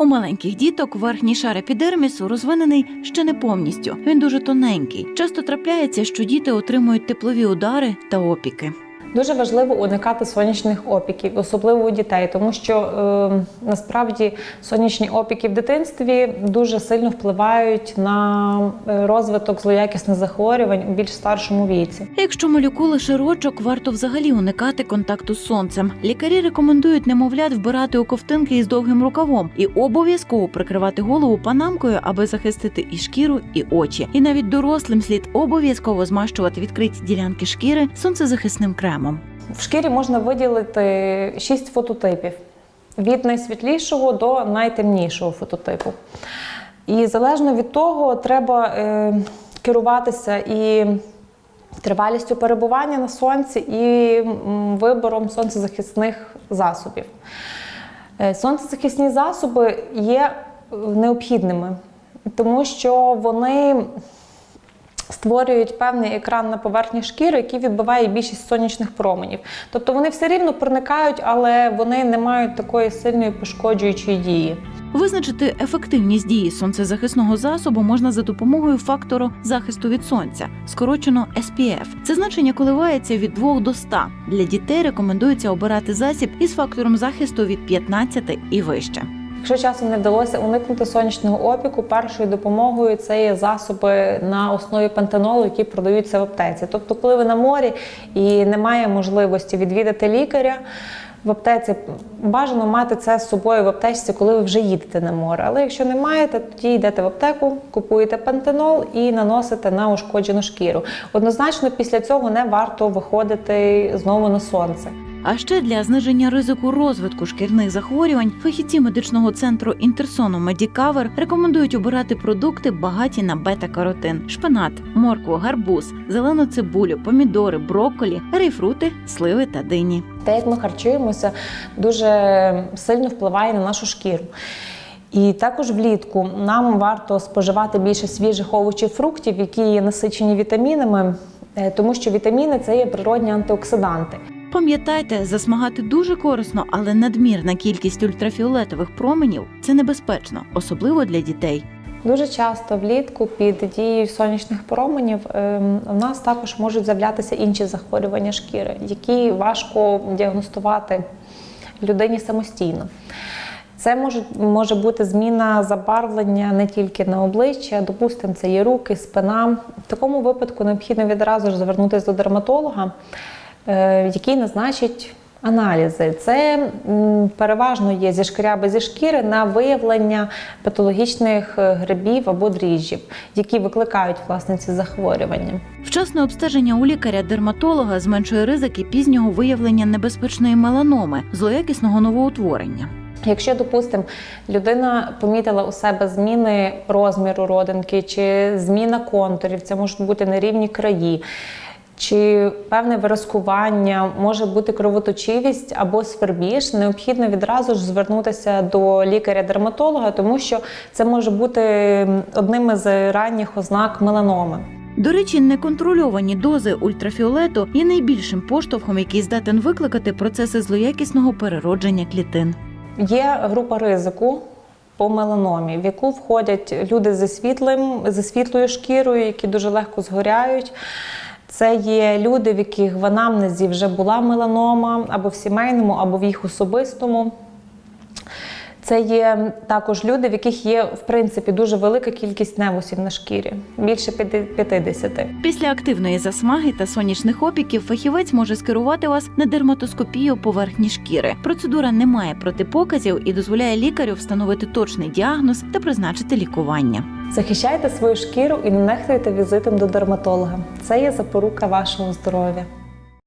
У маленьких діток верхній шар епідермісу розвинений ще не повністю. Він дуже тоненький. Часто трапляється, що діти отримують теплові удари та опіки. Дуже важливо уникати сонячних опіків, особливо у дітей, тому що е, насправді сонячні опіки в дитинстві дуже сильно впливають на е, розвиток злоякісних захворювань у більш старшому віці. Якщо малюку лише рочок, варто взагалі уникати контакту з сонцем. Лікарі рекомендують немовлят вбирати у ковтинки із довгим рукавом і обов'язково прикривати голову панамкою, аби захистити і шкіру, і очі. І навіть дорослим слід обов'язково змащувати відкриті ділянки шкіри сонцезахисним кремом. В шкірі можна виділити шість фототипів від найсвітлішого до найтемнішого фототипу. І залежно від того, треба е, керуватися і тривалістю перебування на сонці, і вибором сонцезахисних засобів. Е, Сонцезахисні засоби є е, необхідними, тому що вони створюють певний екран на поверхні шкіри, який відбиває більшість сонячних променів. Тобто вони все рівно проникають, але вони не мають такої сильної пошкоджуючої дії. Визначити ефективність дії сонцезахисного засобу можна за допомогою фактору захисту від сонця, скорочено SPF. Це значення коливається від 2 до 100. Для дітей рекомендується обирати засіб із фактором захисту від 15 і вище. Якщо часом не вдалося уникнути сонячного опіку, першою допомогою це є засоби на основі пантенолу, які продаються в аптеці. Тобто, коли ви на морі і немає можливості відвідати лікаря. В аптеці бажано мати це з собою в аптечці, коли ви вже їдете на море. Але якщо не маєте, тоді йдете в аптеку, купуєте пантенол і наносите на ушкоджену шкіру. Однозначно, після цього не варто виходити знову на сонце. А ще для зниження ризику розвитку шкірних захворювань фахівці медичного центру Інтерсону Медікавер рекомендують обирати продукти багаті на бета-каротин: шпинат, моркву, гарбуз, зелену цибулю, помідори, брокколі, рейфрути, сливи та дині. Те, як ми харчуємося, дуже сильно впливає на нашу шкіру. І також влітку нам варто споживати більше свіжих овочів, фруктів, які є насичені вітамінами, е, тому що вітаміни це є природні антиоксиданти. Пам'ятайте, засмагати дуже корисно, але надмірна кількість ультрафіолетових променів це небезпечно, особливо для дітей. Дуже часто влітку під дією сонячних променів ем, у нас також можуть з'являтися інші захворювання шкіри, які важко діагностувати людині самостійно. Це може, може бути зміна забарвлення не тільки на обличчя, допустимо, це є руки, спина. В такому випадку необхідно відразу ж звернутися до дерматолога, який назначить аналізи. Це переважно є зі шкіряби зі шкіри на виявлення патологічних е, грибів або дріжджів, які викликають власне ці захворювання. Вчасне обстеження у лікаря-дерматолога зменшує ризики пізнього виявлення небезпечної меланоми, злоякісного новоутворення. Якщо, допустимо, людина помітила у себе зміни розміру родинки чи зміна контурів, це можуть бути нерівні краї. Чи певне виразкування, може бути кровоточивість або свербіж, необхідно відразу ж звернутися до лікаря-дерматолога, тому що це може бути одним із ранніх ознак меланоми. До речі, неконтрольовані дози ультрафіолету є найбільшим поштовхом, який здатен викликати процеси злоякісного переродження клітин. Є група ризику по меланомі, в яку входять люди зі світлим, зі світлою шкірою, які дуже легко згоряють. Це є люди, в яких в анамнезі вже була меланома або в сімейному, або в їх особистому. Це є також люди, в яких є в принципі дуже велика кількість невусів на шкірі, більше 50. Після активної засмаги та сонячних опіків фахівець може скерувати вас на дерматоскопію поверхні шкіри. Процедура не має протипоказів і дозволяє лікарю встановити точний діагноз та призначити лікування. Захищайте свою шкіру і не нехтуйте візитом до дерматолога. Це є запорука вашого здоров'я.